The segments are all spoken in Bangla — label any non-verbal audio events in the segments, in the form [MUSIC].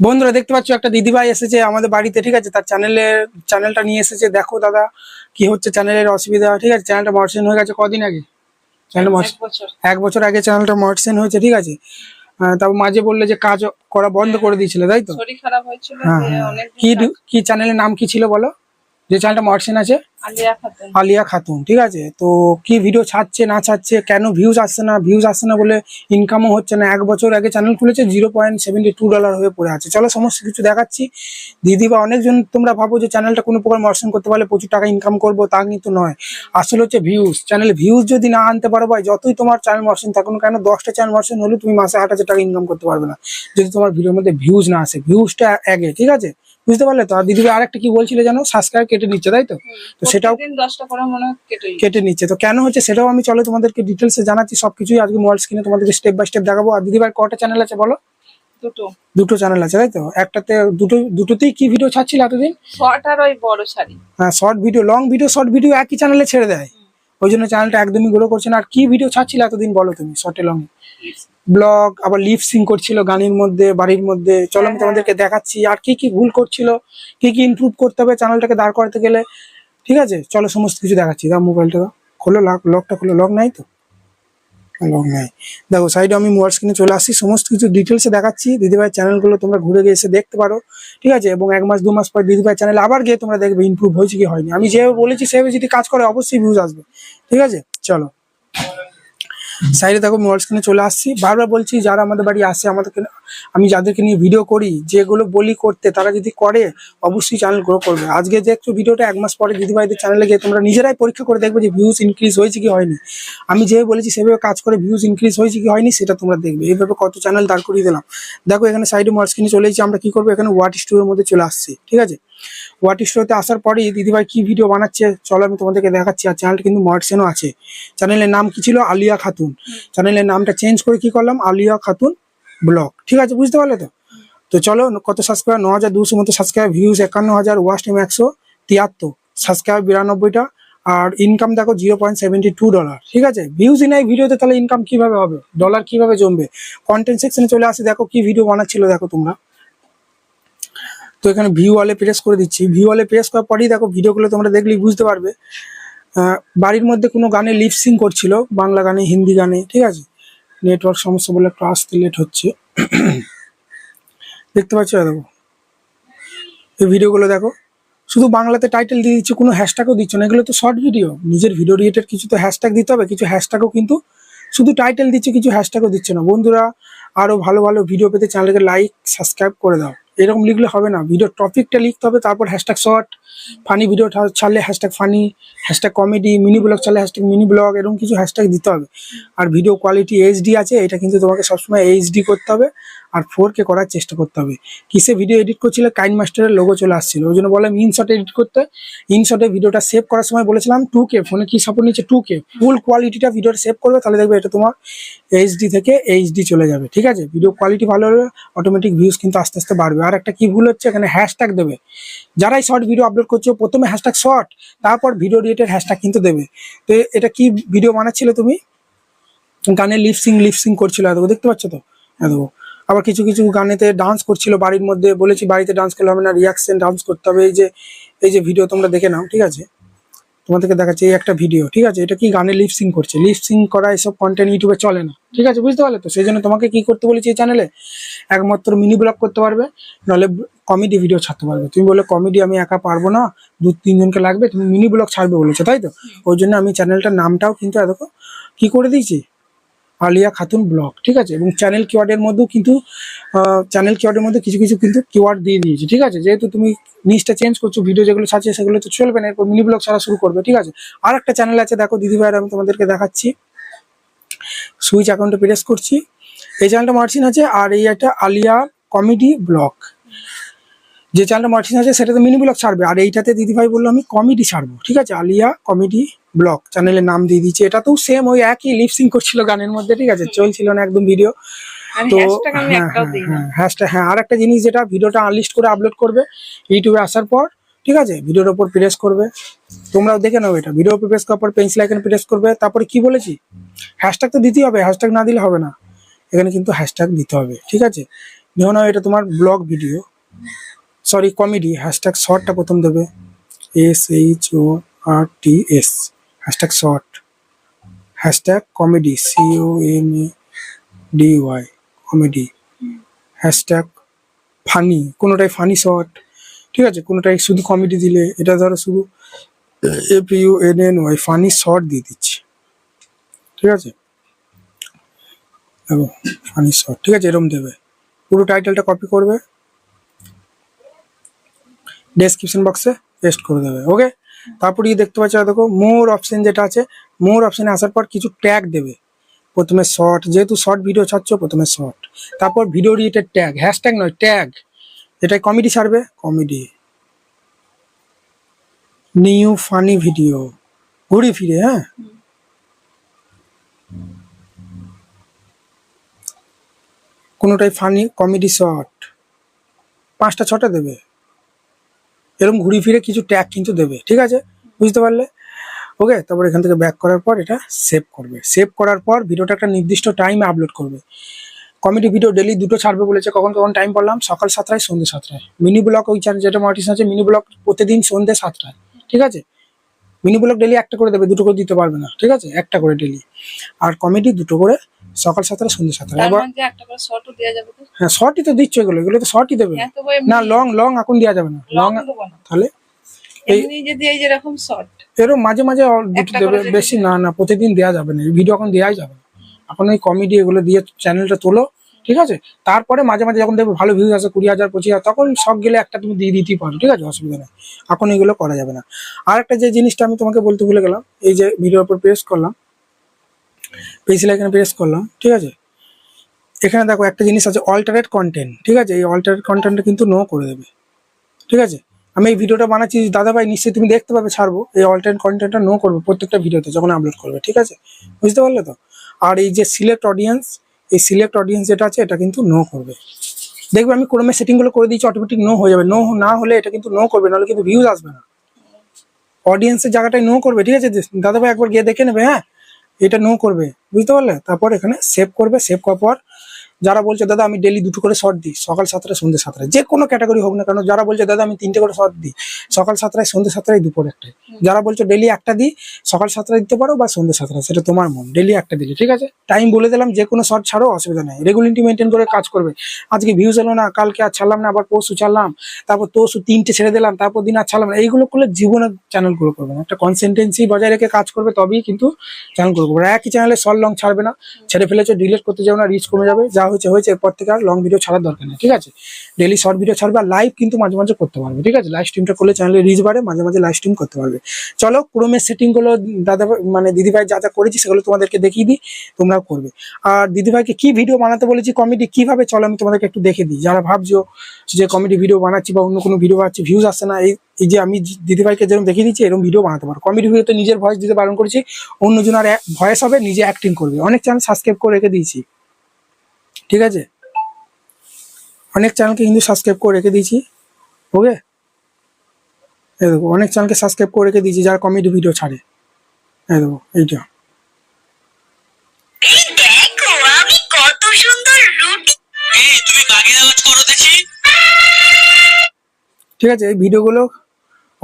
বন্ধুরা দেখতে পাচ্ছ একটা দিদিভাই এসেছে আমাদের বাড়িতে ঠিক আছে? তার চ্যানেলের চ্যানেলটা নিয়ে এসেছে। দেখো দাদা কি হচ্ছে চ্যানেলের অসুবিধা ঠিক আছে? চ্যানেলটা মর্সেন হয়ে গেছে কদিন আগে? চ্যানেল এক বছর। এক বছর আগে চ্যানেলটা মর্সেন হয়েছে ঠিক আছে? তারপর মাঝে বললে যে কাজ করা বন্ধ করে দিয়েছিল তাই তো? শরীর খারাপ হয়েছিল হ্যাঁ হ্যাঁ কি কি চ্যানেলের নাম কি ছিল বলো? যে চ্যানেলটা মর্সেন আছে? আলিয়া খাতুন। ঠিক আছে? তো কি ভিডিও ছাড়ছে না ছাড়ছে কেন ভিউজ আসছে না ভিউজ আসছে না বলে ইনকামও হচ্ছে না। এক বছর আগে চ্যানেল খুলেছে zero point seventy two dollar হয়ে পড়ে আছে। চলো সমস্ত কিছু দেখাচ্ছি। দিদি বা অনেকজন তোমরা ভাবো যে চ্যানেলটা কোনো প্রকার মর্শন করতে পারলে প্রচুর টাকা ইনকাম করব তা কিন্তু নয়। আসলে হচ্ছে ভিউজ চ্যানেল ভিউজ যদি না আনতে পারো ভাই যতই তোমার চ্যানেল মর্শন থাকুন কেন দশটা চ্যানেল মর্শন হলে তুমি মাসে আট হাজার টাকা ইনকাম করতে পারবে না। যদি তোমার ভিডিওর মধ্যে ভিউজ না আসে ভিউজটা আগে ঠিক আছে? বুঝতে পারলে তো? আর দিদি ভাই আরেকটা কি বলছিলে জানো সাবস্ক্রাইব কেটে নিচ্ছে তাই তো? তো সেটাও মনে কেটে নিচ্ছে। তো কেন হচ্ছে সেটাও আমি চলো তোমাদেরকে ডিটেলসে জানাচ্ছি সবকিছুই আজকে মোবাইল স্ক্রিনে তোমাদেরকে স্টেপ বাই স্টেপ দেখাবো। আর দিদিভাই কটা চ্যানেল আছে বলো? দুটো। দুটো চ্যানেল আছে তাই তো? একটাতে দুটো দুটোতেই কি ভিডিও ছাড়ছিল এতদিন? শর্ট আর ওই বড় শাড়ি। হ্যাঁ short video long video short video একই চ্যানেলে ছেড়ে দেয়। ওই জন্য চ্যানেলটা একদমই গ্রো করছে না। আর কি ভিডিও ছাড়ছিল এতদিন বলো তুমি শর্টে লং ব্লগ আবার লিপ সিং করছিল গানের মধ্যে বাড়ির মধ্যে। চলো আমি তোমাদেরকে দেখাচ্ছি আর কি কি ভুল করছিল কি কি ইমপ্রুভ করতে হবে চ্যানেলটাকে দাঁড় করাতে গেলে। ঠিক আছে? চলো সমস্ত কিছু দেখাচ্ছি। দাও মোবাইলটা দাও। খোলো লক লকটা খোলো। লক নাই তো? লক নাই। দেখো সাইডে আমি মোবাইল স্ক্রিনে চলে আসছি। সমস্ত কিছু ডিটেলসে দেখাচ্ছি। দিদিভাই চ্যানেলগুলো তোমরা ঘুরে গিয়ে এসে দেখতে পারো। ঠিক আছে? এবং এক মাস দু মাস পর দিদিভাই চ্যানেল আবার গিয়ে তোমরা দেখবে ইমপ্রুভ হয়েছে কি হয়নি। আমি যেভাবে বলেছি সেভাবে যদি কাজ করে অবশ্যই ভিউজ আসবে। ঠিক আছে? চলো। সাইডে দেখো মোবাইল স্ক্রিনে চলে আসছি। বারবার বলছি যারা আমাদের বাড়ি আসে আমাদেরকে আমি যাদেরকে নিয়ে ভিডিও করি যেগুলো বলি করতে তারা যদি করে অবশ্যই চ্যানেল গ্রো করবে। আজকে যে একটু ভিডিওটা এক মাস পরে দিদিভাইদের চ্যানেলে গিয়ে তোমরা নিজেরাই পরীক্ষা করে দেখবে যে ভিউজ ইনক্রিজ হয়েছে কি হয়নি। আমি যেভাবে বলেছি সেভাবে কাজ করে ভিউজ ইনক্রিজ হয়েছে কি হয়নি সেটা তোমরা দেখবে। এইভাবে কত চ্যানেল দাঁড় করিয়ে দিলাম। দেখো এখানে সাইডে মোবাইল স্ক্রিনে চলে এসেছি। আমরা কি করব? এখানে ওয়াট স্টোরের মধ্যে চলে আসছি ঠিক আছে? ওয়াট স্টোরেতে আসার পরেই দিদিভাই কি ভিডিও বানাচ্ছে চলো আমি তোমাদেরকে দেখাচ্ছি। আর চ্যানেলটা কিন্তু মর্সেনও আছে। চ্যানেলের নাম কি ছিল? আলিয়া খাতুন। চ্যানেলের নামটা চেঞ্জ করে কি করলাম? আলিয়া খাতুন ব্লগ ঠিক আছে, বুঝতে পারলে তো? তো চলো, কত সাবস্ক্রাইব ন হাজার দুশো মতো সাবস্ক্রাইব ভিউজ একান্ন হাজার ওয়াচ টাইম একশো তিয়াত্তর। সাবস্ক্রাইব বিরানব্বইটা। আর ইনকাম দেখো zero point seventy two dollar ঠিক আছে? ভিউজ নাই ভিডিওতে তাহলে ইনকাম কীভাবে হবে? ডলার কীভাবে জমবে? কন্টেন্ট সেকশনে চলে আসে, দেখো কি ভিডিও বানাচ্ছিল, দেখো তোমরা। তো এখানে ভিউ ওয়ালে প্রেস করে দিচ্ছি। ভিউ ওয়ালে প্রেস করার পরেই দেখো ভিডিওগুলো তোমরা দেখলেই বুঝতে পারবে। বাড়ির মধ্যে কোনো গানে লিপসিং করছিল, বাংলা গানে, হিন্দি গানে, ঠিক আছে? নেটওয়ার্ক সমস্যা বলে একটু আসতে লেট হচ্ছে। দেখতে পাচ্ছ দেখো। এই ভিডিওগুলো দেখো। শুধু বাংলাতে টাইটেল দিয়ে দিচ্ছে, কোনো হ্যাশট্যাগও দিচ্ছে না। এগুলো তো শর্ট ভিডিও নিজের ভিডিও রিলেটেড কিছু তো হ্যাশট্যাগ দিতে হবে, কিছু হ্যাশট্যাগও কিন্তু শুধু টাইটেল দিচ্ছে, কিছু হ্যাশট্যাগও দিচ্ছে না। বন্ধুরা, আরও ভালো ভালো ভিডিও পেতে চ্যানেলকে লাইক সাবস্ক্রাইব করে দাও। এরকম লিখলে হবে না। ভিডিও টপিকটা লিখতে হবে, তারপর হ্যাশট্যাগ শর্ট ফানি ভিডিও ছাড়লে hashtag funny hashtag comedy mini blog ছাড়লে হ্যাশট্যাগ মিনি ব্লগ এরকম কিছু হ্যাশট্যাগ দিতে হবে। আর ভিডিও কোয়ালিটি এইচডি আছে, এটা কিন্তু তোমাকে সবসময় এইচডি করতে হবে। আর ফোর কে করার চেষ্টা করতে হবে। কিসে ভিডিও এডিট করছিলে? কাইন মাস্টারের লোগো চলে আসছিল। ওই জন্য বললাম ইনশট এডিট করতে। ইনশটে ভিডিওটা সেভ করার সময় বলেছিলাম টু কে ফোনে কি সাপোর্ট নিচ্ছে টু কে ফুল কোয়ালিটিটা ভিডিওটা সেভ করবে, তাহলে দেখবে এটা তোমার এইচডি থেকে এইচডি চলে যাবে। ঠিক আছে? ভিডিও কোয়ালিটি ভালো হলে অটোমেটিক ভিউজ কিন্তু আস্তে আস্তে বাড়বে। আর একটা কি ভুল হচ্ছে? এখানে হ্যাশট্যাগ দেবে। যারাই শর্ট ভিডিও আপলোড করছ, প্রথমে হ্যাশট্যাগ শর্ট তারপর ভিডিও রিলেটেড হ্যাশট্যাগ কিন্তু দেবে। তো এটা কি ভিডিও বানাচ্ছিলে তুমি? গানে লিপসিং লিপসিং করছিল। দেখতে পাচ্ছ তো? এত আবার কিছু কিছু গানেতে ডান্স করছিল বাড়ির মধ্যে, বলেছি বাড়িতে ডান্স করলে হবে না রিয়াকশন ডান্স করতে হবে, এই যে এই যে ভিডিও তোমরা দেখে নাও, ঠিক আছে? তোমাদেরকে দেখাচ্ছি এই একটা ভিডিও ঠিক আছে? এটা কি গানে লিপসিং করছে? লিপসিং করা এসব কন্টেন্ট ইউটিউবে চলে না, ঠিক আছে? বুঝতে পারলে তো? সেই জন্য তোমাকে কি করতে বলেছি এই চ্যানেলে একমাত্র মিনি ব্লগ করতে পারবে, নাহলে কমেডি ভিডিও ছাড়তে পারবে। তুমি বলে কমেডি আমি একা পারব না, দু তিনজনকে লাগবে, তুমি মিনি ব্লগ ছাড়বে বলেছ, তাই তো? ওই জন্য আমি চ্যানেলটার নামটাও কিন্তু দেখো কি করে দিয়েছি? আলিয়া খাতুন ব্লগ, ঠিক আছে? এবং চ্যানেল কিওয়ার্ডের মধ্যেও কিন্তু চ্যানেল কিওয়ার্ডের মধ্যে কিছু কিছু কিন্তু কিওয়ার্ড দিয়ে দিয়েছি, ঠিক আছে? যেহেতু তুমি নিচটা চেঞ্জ করছ ভিডিও যেগুলো ছাড়ছে সেগুলো তো চলবে না, এরপর মিনি ব্লগ ছাড়া শুরু করবে, ঠিক আছে? আর একটা চ্যানেল আছে, দেখো দিদি ভাইয়ের, আমি তোমাদেরকে দেখাচ্ছি। সুইচ অ্যাকাউন্টে প্রেস করছি। এই চ্যানেলটা মার্চিন আছে, আর এই একটা আলিয়া কমেডি ব্লগ যে চ্যানেলটা মার্চিন আছে সেটাতে মিনি ব্লগ ছাড়বে। আর এইটাতে দিদিভাই বলল আমি কমেডি ছাড়বো। ঠিক আছে? আলিয়া কমেডি ব্লগ চ্যানেলের নাম দিয়ে দিচ্ছে এটাতেও সেম ওই একই লিপসিং করছিল গানের মধ্যে ঠিক আছে? চলছিল না একদম ভিডিও তো হ্যাশট্যাগ হ্যাঁ হ্যাঁ হ্যাঁ হ্যাঁ আর একটা জিনিস যেটা ভিডিওটা আনলিস্ট করে আপলোড করবে ইউটিউবে আসার পর ঠিক আছে? ভিডিওর ওপর প্রেস করবে। তোমরাও দেখে নাও এটা। ভিডিওর উপর প্রেস করার পর পেন্সিল আইকন প্রেস করবে। তারপরে কি বলেছি? হ্যাশট্যাগ তো দিতেই হবে হ্যাশট্যাগ না দিলে হবে না। এখানে কিন্তু হ্যাশট্যাগ দিতে হবে ঠিক আছে? ধরে নাও এটা তোমার blog video sorry comedy hashtag শর্টটা প্রথম দেবে। S H O R T S hashtag short hashtag comedy C O M A D Y comedy hashtag funny কোনোটাই ফানি শর্ট ঠিক আছে? কোনোটাই শুধু কমেডি দিলে এটা ধরো শুধু F U N N Y funny short দিয়ে দিচ্ছি। ঠিক আছে? ফানি শর্ট ঠিক আছে, এরকম দেবে। পুরো টাইটেলটা কপি করবে। ডেসক্রিপশন বক্সে পেস্ট করে দেবে ওকে তারপর গিয়ে দেখতে পাচ্ছ, দেখো মোর অপশন যেটা আছে মোর অপশানে আসার পর কিছু ট্যাগ দেবে। প্রথমে শর্ট যেহেতু শর্ট ভিডিও ছাড়ছো, প্রথমে শর্ট তারপর ভিডিও রিলেটেড ট্যাগ হ্যাশট্যাগ নয় ট্যাগ এটাই কমেডি ছাড়বে কমেডি নিউ ফানি ভিডিও ঘুরে ফিরে হ্যাঁ? কোনোটাই ফানি কমেডি শর্ট পাঁচটা, ছটা দেবে। এরকম ঘুরে ফিরে কিছু ট্যাগ কিন্তু দেবে ঠিক আছে? বুঝতে পারলে? ওকে তারপর এখান থেকে ব্যাক করার পর এটা সেভ করবে। সেভ করার পর ভিডিওটা একটা নির্দিষ্ট টাইমে আপলোড করবে। কমেডি ভিডিও ডেলি দুটো ছাড়বে বলেছে কখন কখন টাইম বললাম? সকাল সাতটায় সন্ধ্যে সাতটায়। মিনি ব্লগ ওই চ্যানেল যেটা মার্টিস আছে মিনি ব্লগ প্রতিদিন সন্ধ্যে সাতটায় ঠিক আছে? মিনি ব্লগ ডেলি একটা করে দেবে দুটো করে দিতে পারবে না ঠিক আছে? একটা করে ডেলি আর কমেডি দুটো করে সকাল সাতটা সন্ধ্যে সাতটা এবার তো? হ্যাঁ শর্টই তো দিচ্ছ এগুলো এগুলো তো শর্টই দেবে। না লং লং এখন দেওয়া যাবে না। লং তাহলে এই- এমনি যদি এই যেরকম শর্ট এরকম মাঝে মাঝে দুটো দেবে বেশি না না প্রতিদিন দেওয়া যাবে না ভিডিও এখন দেওয়াই যাবে না। এখন ওই কমেডি এগুলো দিয়ে চ্যানেলটা তোলো ঠিক আছে? তারপরে মাঝে মাঝে যখন দেখবে ভালো ভিউজ আছে কুড়ি হাজার পঁচিশ হাজার তখন সব গেলে একটা তুমি দিয়ে দিতেই পারো ঠিক আছে? অসুবিধা নেই। এখন এগুলো করা যাবে না। আর একটা যে জিনিসটা আমি তোমাকে বলতে ভুলে গেলাম এই যে ভিডিওর উপর প্রেস করলাম পেন্সিল এখানে প্রেস করলাম ঠিক আছে? এখানে দেখো একটা জিনিস আছে অল্টারেট কন্টেন্ট ঠিক আছে? এই অল্টারেট কন্টেন্টটা কিন্তু নো করে দেবে ঠিক আছে? আমি এই ভিডিওটা বানাচ্ছি দাদা ভাই নিশ্চয়ই তুমি দেখতে পাবে, ছাড়বো। এই অল্টারেট কন্টেন্টটা নো করবে প্রত্যেকটা ভিডিওতে যখন আপলোড করবে, ঠিক আছে? বুঝতে পারলে তো? আর এই যে সিলেক্ট অডিয়েন্স এই সিলেক্ট অডিয়েন্স যেটা আছে, এটা কিন্তু নো করবে। দেখবে আমি ক্রমে সেটিংগুলো করে দিয়েছি অটোমেটিক নো হয়ে যাবে। নো না হলে এটা কিন্তু নো করবে, নাহলে কিন্তু ভিউজ আসবে না। অডিয়েন্সের জায়গাটায় নো করবে, ঠিক আছে? দাদা ভাই একবার গিয়ে দেখে নেবে হ্যাঁ? এটা নো করবে। বুঝতে পারলে? তারপর এখানে সেভ করবে সেভ করার পর যারা বলছে দাদা আমি ডেলি দুটো করে শর্ট দিই সকাল সাতটায় সন্ধ্যে সাতটায়। যে কোনো ক্যাটাগরি হোক না কেন যারা বলছে দাদা আমি তিনটে করে শর্ট দিই সকাল সাতটায় সন্ধ্যে সাতটায় দুপুর একটায়। যারা বলছে ডেলি একটা দিই সকাল সাতটায় দিতে পারো বা সন্ধ্যে সাতটায় সেটা তোমার মন ডেলি একটা দিলে ঠিক আছে? টাইম বলে দিলাম যে কোনো শর্ট ছাড়ো অসুবিধা নেই। রেগুলারিটি মেনটেন করে কাজ করবে। আজকে ভিউজ এলো না কালকে আর ছাড়লাম না আবার পরশু ছাড়লাম তারপর তরশু তিনটে ছেড়ে দিলাম তারপর দিন আর ছাড়লাম না। এইগুলো করলে জীবনে চ্যানেল গ্রো করবে না। একটা কনসিস্টেন্সি বজায় রেখে কাজ করবে তবেই কিন্তু চ্যানেল গ্রো করবে একই চ্যানেলে শর্ট লং ছাড়বে না। ছেড়ে ফেলেছো ডিলিট করতে যাবে না রিচ কমে যাবে। যা হয়েছে হয়েছে, এরপর থেকে আর লং ভিডিও ছাড়ার দরকার নেই, ঠিক আছে? ডেলি শর্ট ভিডিও ছাড়বে আর লাইভ কিন্তু মাঝে মাঝে করতে পারবে, ঠিক আছে? লাইভ স্ট্রিমটা করলে চ্যানেলে রিচ বাড়ে, মাঝে মাঝে লাইভ স্ট্রিম করতে পারবে। চলো ক্রোমের সেটিংগুলো দাদা মানে দিদিভাই যা যা করেছি সেগুলো তোমাদেরকে দেখিয়ে দিই, তোমরাও করবে। আর দিদিভাইকে কি ভিডিও বানাতে বলেছি কমেডি কীভাবে চলো আমি তোমাদেরকে একটু দেখে দিই। যারা ভাবছ যে কমেডি ভিডিও বানাচ্ছি বা অন্য কোনো ভিডিও বানাচ্ছি ভিউজ আসছে না, এই যে আমি দিদিভাইকে যেরকম দেখিয়ে দিচ্ছি, এরকম ভিডিও বানাতে পারো। কমেডি ভিডিওতে নিজের ভয়েস দিতে বারণ করেছি, অন্যজন আর ভয়েস হবে, নিজে অ্যাক্টিং করবে। অনেক চ্যানেল সাবস্ক্রাইব করে রেখে দিয়েছি। ঠিক আছে? অনেক চ্যানেলকে কিন্তু সাবস্ক্রাইব করে রেখে দিয়েছি। ওকে? এই দেখো অনেক চ্যানেলকে সাবস্ক্রাইব করে রেখে দিয়েছি যারা কমেডি ভিডিও ছাড়ে। এই দেখো এইটা। এই দেখো আমি কত সুন্দর রুটি এই তুমি কাকের আওয়াজ করো দেখি? ঠিক আছে এই ভিডিওগুলো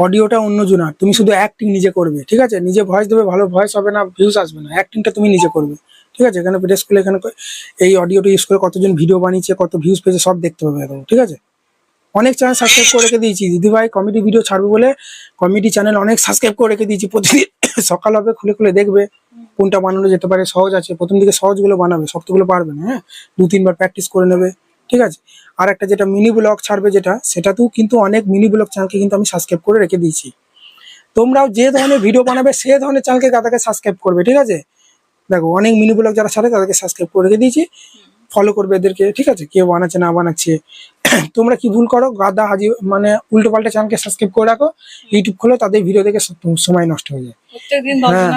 অডিওটা অন্য জনার তুমি শুধু অ্যাক্টিং নিজে করবে, ঠিক আছে? নিজে ভয়েস দেবে, ভালো ভয়েস হবে না ভিউজ আসবে না। অ্যাক্টিংটা তুমি নিজে করবে, ঠিক আছে? এখানে প্রেস করলে এখানে এই অডিওটা ইউজ করে কতজন ভিডিও বানিয়েছে, কত ভিউজ পেয়েছে, সব দেখতে পাবে এখন, ঠিক আছে? অনেক চ্যানেল সাবস্ক্রাইব করে রেখে দিয়েছি। দিদিভাই কমেডি ভিডিও ছাড়বে বলে কমেডি চ্যানেল অনেক সাবস্ক্রাইব করে রেখে দিয়েছি। প্রতিদিন [COUGHS] সকাল হবে, খুলে খুলে দেখবে, কোনটা বানানো যেতে পারে, সহজ আছে। প্রথম দিকে সহজগুলো বানাবে, শক্তগুলো পারবে না হ্যাঁ? দু তিনবার প্র্যাকটিস করে নেবে। ঠিক আছে? আর একটা যেটা মিনি ব্লগ ছাড়বে যেটা সেটাতেও কিন্তু অনেক মিনি ব্লগ চ্যানেলকে কিন্তু আমি সাবস্ক্রাইব করে রেখে দিয়েছি। তোমরাও যে ধরনের ভিডিও বানাবে সে ধরনের চ্যানেলকে তাদেরকে সাবস্ক্রাইব করবে ঠিক আছে? দেখো অনেক মিনি ব্লগ যারা ছাড়ে তাদেরকে সাবস্ক্রাইব করে রেখে দিয়েছি। ফলো করবে এদেরকে ঠিক আছে? কেউ বানাচ্ছে না বানাচ্ছে। [CLEARS THROAT] তোমরা কি ভুল করো গাদা হাজি মানে উল্টো পাল্টা চ্যানেলকে সাবস্ক্রাইব করে রাখো ইউটিউব খোলো তাদের ভিডিও দেখে সময় নষ্ট হয়ে যায়। হ্যাঁ।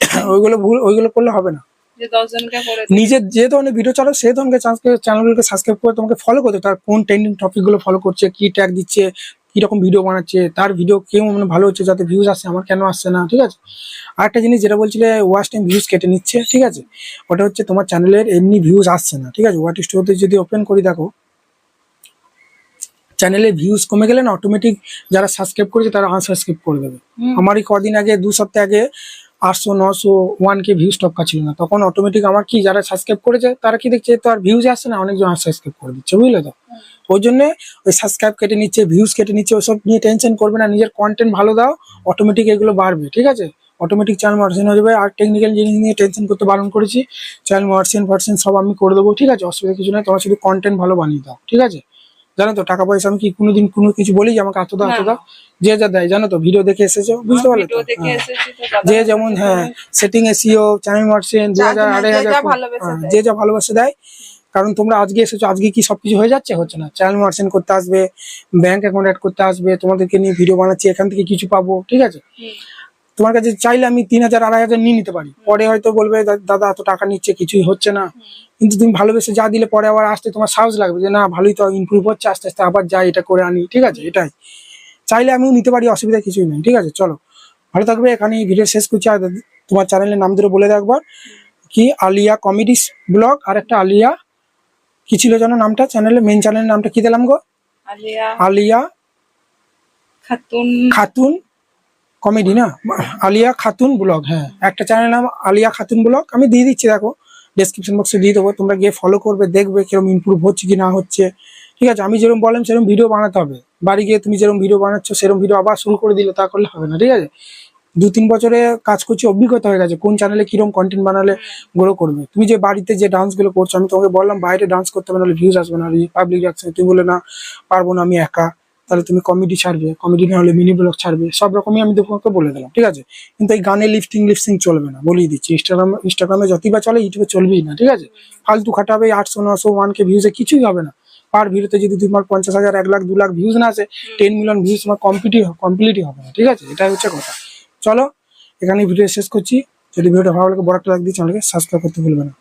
[CLEARS THROAT] ওইগুলো ভুল ওইগুলো করলে হবে না। যে দশ করে নিজের যে ধরনের ভিডিও চালো সেই ধরনের চ্যানেলগুলোকে সাবস্ক্রাইব করে তোমাকে ফলো করতে তার কোন ট্রেন্ডিং টপিকগুলো ফলো করছে কি ট্যাগ দিচ্ছে কীরকম ভিডিও বানাচ্ছে তার ভিডিও কেউ মানে ভালো হচ্ছে যাতে ভিউজ আসছে আমার কেন আসছে না ঠিক আছে? আর একটা জিনিস যেটা বলছিলে ওয়াচ টাইম ভিউজ কেটে নিচ্ছে ঠিক আছে? ওটা হচ্ছে তোমার চ্যানেলের এমনি ভিউজ আসছে না ঠিক আছে? ওয়াট স্টোরতে যদি ওপেন করি দেখো চ্যানেলে ভিউজ কমে গেলে না অটোমেটিক যারা সাবস্ক্রাইব করেছে তারা আনসাবস্ক্রাইব করে দেবে। আমারই কদিন আগে দু সপ্তাহ আগে আটশো নশো ওয়ান কে ভিউজ টপকা ছিল না। তখন অটোমেটিক আমার কি যারা সাবস্ক্রাইব করেছে তারা কি দেখছে তো আর ভিউজ আসছে না অনেকজন আনসাবস্ক্রাইব করে দিচ্ছে বুঝলে তো? ওই জন্য ওই সাবস্ক্রাইব কেটে নিচ্ছে ভিউজ কেটে নিচ্ছে ওসব নিয়ে টেনশন করবে না নিজের কন্টেন্ট ভালো দাও অটোমেটিক এগুলো বাড়বে ঠিক আছে? অটোমেটিক চ্যানেল মার্সেন হয়ে যাবে আর টেকনিক্যাল জিনিস নিয়ে টেনশন করতে বারণ করেছি চ্যানেল মার্সেন ফার্সেন সব আমি করে দেবো ঠিক আছে? অসুবিধা কিছু নেই তোমার শুধু কন্টেন্ট ভালো বানিয়ে দাও ঠিক আছে? জানো তো টাকা পয়সা আমি কি কোনোদিন কোনো কিছু বলি যে আমাকে এত দাও এত দাও? যে যা দেয় জানো তো ভিডিও দেখে এসেছ বুঝতে পারলে তো? হ্যাঁ। যে যেমন হ্যাঁ সেটিং এসিও চ্যানেল মার্সেন দু হাজার আড়াই যে হাজার যা হ্যাঁ, যে যা ভালোবাসে দেয় কারণ তোমরা আজকে এসেছ আজকে কি সবকিছু হয়ে যাচ্ছে? হচ্ছে না। চ্যানেল মার্সেন করতে আসবে ব্যাংক অ্যাকাউন্ট অ্যাড করতে আসবে তোমাদেরকে নিয়ে ভিডিও বানাচ্ছি এখান থেকে কিছু পাবো ঠিক আছে। তোমার কাছে চাইলে আমি তিন হাজার আড়াই হাজার নিয়ে নিতে পারি। পরে হয়তো বলবে দাদা এত টাকা নিচ্ছে কিছুই হচ্ছে না। কিন্তু তুমি ভালোবেসে যা দিলে পরে আবার আসতে তোমার সাহস লাগবে যে না ভালোই তো ইমপ্রুভ হচ্ছে আস্তে আস্তে আবার যাই এটা করে আনি। ঠিক আছে এটাই। চাইলে আমিও নিতে পারি অসুবিধা কিছুই নেই ঠিক আছে চলো। ভালো থাকবে এখানে ভিডিও শেষ করছি। আর তোমার চ্যানেলের নাম ধরে বলে একবার। কি? Alia comedy blog. আর একটা আলিয়া কি ছিল যেন নামটা? চ্যানেলের মেন চ্যানেলের নামটা কি দিলাম গো? আলিয়া আলিয়া খাতুন। খাতুন। কমেডি না? আলিয়া খাতুন ব্লগ হ্যাঁ। একটা চ্যানেল নাম আলিয়া খাতুন ব্লগ। আমি দিয়ে দিচ্ছি, দেখো। ডেসক্রিপশন বক্সে দিয়ে দেবো। তোমরা গিয়ে ফলো করবে, দেখবে কীরকম ইমপ্রুভ হচ্ছে কি না হচ্ছে। ঠিক আছে, আমি যেরকম বললাম সেরকম ভিডিও বানাতে হবে। বাড়ি গিয়ে তুমি যেরকম ভিডিও বানাচ্ছ সেরকম ভিডিও আবার শুরু করে দিলে তা করলে হবে না, ঠিক আছে? দু তিন বছরে কাজ করছি, অভিজ্ঞতা হয়ে গেছে। কোন চ্যানেলে কীরকম কন্টেন্ট বানালে গ্রো করবে? তুমি যে বাড়িতে যে ডান্সগুলো করছ, আমি তোমাকে বললাম, বাইরে ডান্স করতে হবে, নাহলে ভিউজ আসবে না। পাবলিক রিয়াকশন তুমি বলে না, পারব না, আমি একা। তাহলে তুমি কমেডি ছাড়বে কমেডি না হলে মিনি ব্লগ ছাড়বে, সব রকমই আমি তোমাকে বলে দিলাম, ঠিক আছে? কিন্তু এই গানে লিফটিং লিফটিং চলবে না, বলেই দিচ্ছি। ইনস্টাগ্রাম ইনস্টাগ্রামে যতই বা চলে ইউটিউবে চলবেই না, ঠিক আছে? ফালতু খাটাবে আটশো, নশো ওয়ান কে ভিউজে কিছুই হবে না। পার ভিডিওতে যদি তোমার পঞ্চাশ হাজার, এক লাখ, দু লাখ ভিউজ না আসে টেন মিলিয়ন ভিউজ তোমার কমপ্লিটই কমপ্লিটই হবে না, ঠিক আছে? এটাই হচ্ছে কথা। চলো এখানে ভিডিও শেষ করছি। যদি ভিডিওটা ভালো লাগে, বড় একটা লাইক দিয়ে চ্যানেলকে সাবস্ক্রাইব করতে ভুলবে না।